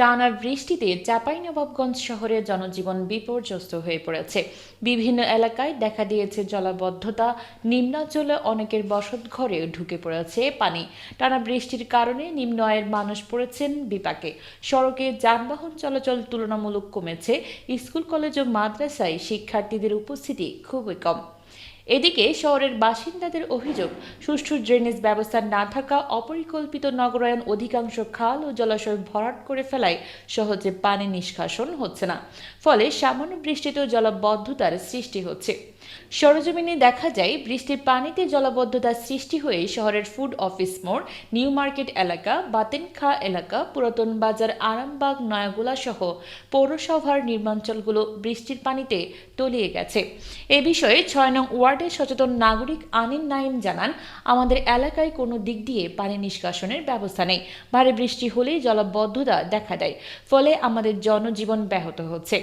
টানা বৃষ্টিতে চাঁপাইনবাবগঞ্জ শহরে জনজীবন বিপর্যস্ত হয়ে পড়েছে। বিভিন্ন এলাকায় দেখা দিয়েছে জলাবদ্ধতা, নিম্নাঞ্চলে অনেকের বসত ঘরে ঢুকে পড়েছে পানি। টানা বৃষ্টির কারণে নিম্ন আয়ের মানুষ পড়েছেন বিপাকে। সড়কে যানবাহন চলাচল তুলনামূলক কমেছে। স্কুল, কলেজ ও মাদ্রাসায় শিক্ষার্থীদের উপস্থিতি খুবই কম। এদিকে শহরের বাসিন্দাদের অভিযোগ, সুষ্ঠু ড্রেনেজ ব্যবস্থা না থাকা অপরিকল্পিত নগরায়ন অধিকাংশ খাল ও জলাশয় ভরাট করে ফেলায় সহজে পানি নিষ্কাশন হচ্ছে না। ফলে সামান্য বৃষ্টিতেও জলবদ্ধতার সৃষ্টি হচ্ছে। সরজমিনে দেখা যায়, বৃষ্টির পানিতে জলাবদ্ধতার সৃষ্টি হয়ে শহরের ফুড অফিস মোড়, নিউ মার্কেট এলাকা, বাতেনখা এলাকা, পুরাতন বাজার আরামবাগ, নয়াগোলা সহ পৌরসভার নির্মাঞ্চলগুলো বৃষ্টির পানিতে তলিয়ে গেছে। এ বিষয়ে ছয় নং ওয়ার্ডের সচেতন নাগরিক আনিন নাইম জানান, আমাদের এলাকায় কোনো দিক দিয়ে পানি নিষ্কাশনের ব্যবস্থা নেই। ভারী বৃষ্টি হলেই জলাবদ্ধতা দেখা দেয়। ফলে আমাদের জনজীবন ব্যাহত হচ্ছে।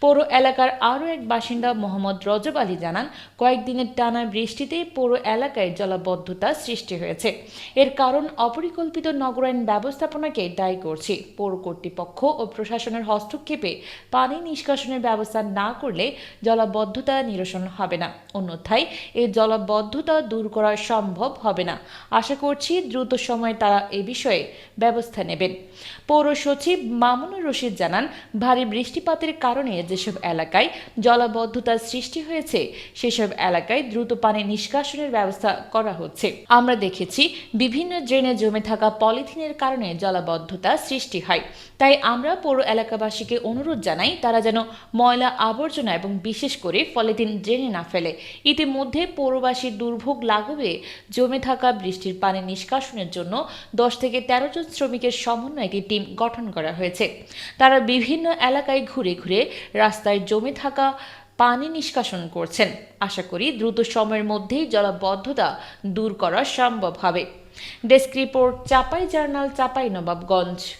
পৌর এলাকার আরও এক বাসিন্দা মোহাম্মদ রজব আলী জানান, কয়েকদিনের টানা বৃষ্টিতে পৌর এলাকায় জলাবদ্ধতা সৃষ্টি হয়েছে। এর কারণ, অপরিকল্পিত নগরায়ণ ব্যবস্থাপনাকে দায়ী করছি। পৌর কর্তৃপক্ষ ও প্রশাসনের হস্তক্ষেপে পানি নিষ্কাশনের ব্যবস্থা না করলে জলাবদ্ধতা নিরসন হবে না। অন্যথায় এই জলাবদ্ধতা দূর করা সম্ভব হবে না। আশা করছি দ্রুত সময়ে তারা এ বিষয়ে ব্যবস্থা নেবেন। পৌর সচিব মামুনুর রশিদ জানান, ভারী বৃষ্টিপাতের কারণে যেসব এলাকায় জলাবদ্ধতার সৃষ্টি হয়েছে সেসব এলাকায় দ্রুত পানি নিষ্কাশনের ব্যবস্থা করা হচ্ছে। আমরা দেখেছি বিভিন্ন ড্রেনে জমে থাকা পলিথিনের কারণে জলাবদ্ধতা সৃষ্টি হয়। তাই আমরা পৌর এলাকাবাসীকে অনুরোধ জানাই, তারা যেন ময়লা আবর্জনা এবং বিশেষ করে পলিথিন ড্রেনে না ফেলে। ইতিমধ্যে পৌরবাসীর দুর্ভোগ লাঘবে জমে থাকা বৃষ্টির পানি নিষ্কাশনের জন্য দশ থেকে তেরো জন শ্রমিকের সমন্বয়ে একটি টিম গঠন করা হয়েছে। তারা বিভিন্ন এলাকায় ঘুরে ঘুরে রাস্তায় জমে থাকা পানি নিষ্কাশন করছেন। আশা করি দ্রুত সময়ের মধ্যেই জলাবদ্ধতা দূর করা সম্ভব হবে। Desk report, Chapai journal, Chapai Nawabganj.